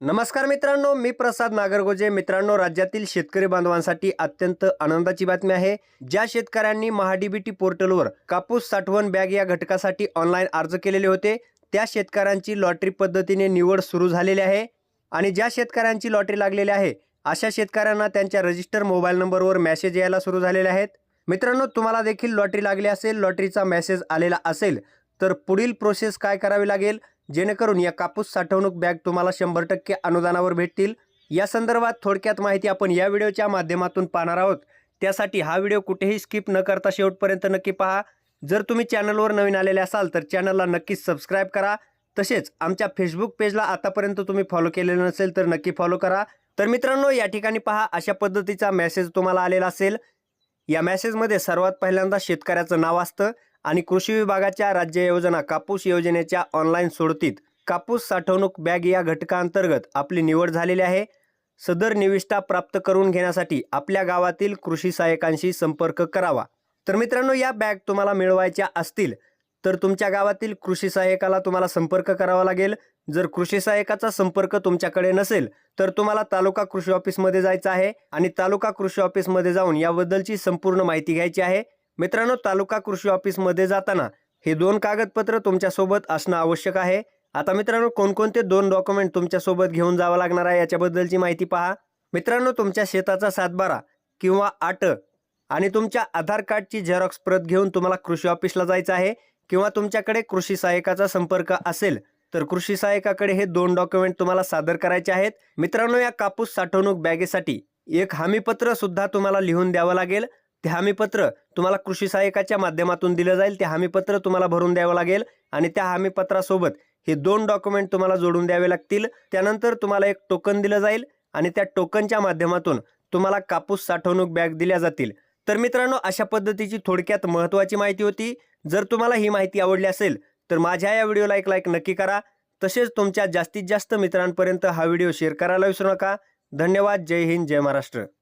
नमस्कार मित्रांनो मी प्रसाद नागरगोजे. मित्रांनो राज्यातील शेतकरी बांधवांसाठी अत्यंत आनंदाची बातमी आहे. ज्या शेतकऱ्यांनी महाडीबीटी पोर्टलवर कापूस साठवण बॅग या घटकासाठी ऑनलाईन अर्ज केलेले होते त्या शेतकऱ्यांची लॉटरी पद्धतीने निवड सुरू झालेली आहे. आणि ज्या शेतकऱ्यांची लॉटरी लागलेली आहे अशा शेतकऱ्यांना त्यांच्या रजिस्टर मोबाईल नंबरवर मेसेज यायला सुरू झालेले आहेत. मित्रांनो तुम्हाला देखील लॉटरी लागली असेल लॉटरीचा मेसेज आलेला असेल तर पुढील प्रोसेस काय करावी लागेल? जेणेकरून या कापूस साठवणूक बॅग तुम्हाला शंभर टक्के अनुदानावर भेटतील. या संदर्भात थोडक्यात माहिती आपण या व्हिडिओच्या माध्यमातून पाहणार आहोत. त्यासाठी हा व्हिडिओ कुठेही स्किप न करता शेवटपर्यंत नक्की पहा. जर तुम्ही चॅनलवर नवीन आलेले असाल तर चॅनलला नक्कीच सबस्क्राईब करा. तसेच आमच्या फेसबुक पेजला आतापर्यंत तुम्ही फॉलो केलेलं नसेल तर नक्की फॉलो करा. तर मित्रांनो या ठिकाणी पहा अशा पद्धतीचा मेसेज तुम्हाला आलेला असेल. या मेसेजमध्ये सर्वात पहिल्यांदा शेतकऱ्याचं नाव असतं. आणि कृषी विभागाच्या राज्य योजना कापूस योजनेच्या ऑनलाईन सोडतीत. कापूस साठवणूक बॅग या घटकाअंतर्गत आपली निवड झालेली आहे. सदर निविष्ठा प्राप्त करून घेण्यासाठी आपल्या गावातील कृषी सहाय्यकांशी संपर्क करावा. तर मित्रांनो या बॅग तुम्हाला मिळवायच्या असतील तर तुमच्या गावातील कृषी सहाय्यकाला तुम्हाला संपर्क करावा लागेल. जर कृषी सहाय्यकाचा संपर्क तुमच्याकडे नसेल तर तुम्हाला तालुका कृषी ऑफिसमध्ये जायचं आहे. आणि तालुका कृषी ऑफिसमध्ये जाऊन याबद्दलची संपूर्ण माहिती घ्यायची आहे. मित्रांनो तालुका कृषी ऑफिसमध्ये जाताना हे दोन कागदपत्र तुमच्यासोबत असणं आवश्यक आहे. आता मित्रांनो कोणकोणते दोन डॉक्युमेंट तुमच्यासोबत घेऊन जावं लागणार आहे याच्याबद्दलची माहिती पहा. मित्रांनो तुमच्या शेताचा सातबारा किंवा आट आणि तुमच्या आधार कार्डची झेरॉक्स प्रत घेऊन तुम्हाला कृषी ऑफिसला जायचं आहे किंवा तुमच्याकडे कृषी सहाय्यकाचा संपर्क असेल तर कृषी सहाय्यकाकडे हे दोन डॉक्युमेंट तुम्हाला सादर करायचे आहेत. मित्रांनो या कापूस साठवणूक बॅगेसाठी एक हमीपत्र सुद्धा तुम्हाला लिहून द्यावं लागेल. ते हमीपत्र तुम्हाला कृषी सहाय्यकाच्या माध्यमातून दिलं जाईल. ते हमीपत्र तुम्हाला भरून द्यावं लागेल आणि त्या हमीपत्रासोबत हे दोन डॉक्युमेंट तुम्हाला जोडून द्यावे लागतील. त्यानंतर तुम्हाला एक टोकन दिलं जाईल आणि त्या टोकनच्या माध्यमातून तुम्हाला कापूस साठवणूक बॅग दिल्या जातील. तर मित्रांनो अशा पद्धतीची थोडक्यात महत्त्वाची माहिती होती. जर तुम्हाला ही माहिती आवडली असेल तर माझ्या या व्हिडिओला एक लाईक नक्की करा. तसेच तुमच्या जास्तीत जास्त मित्रांपर्यंत हा व्हिडिओ शेअर करायला विसरू नका. धन्यवाद. जय हिंद. जय महाराष्ट्र.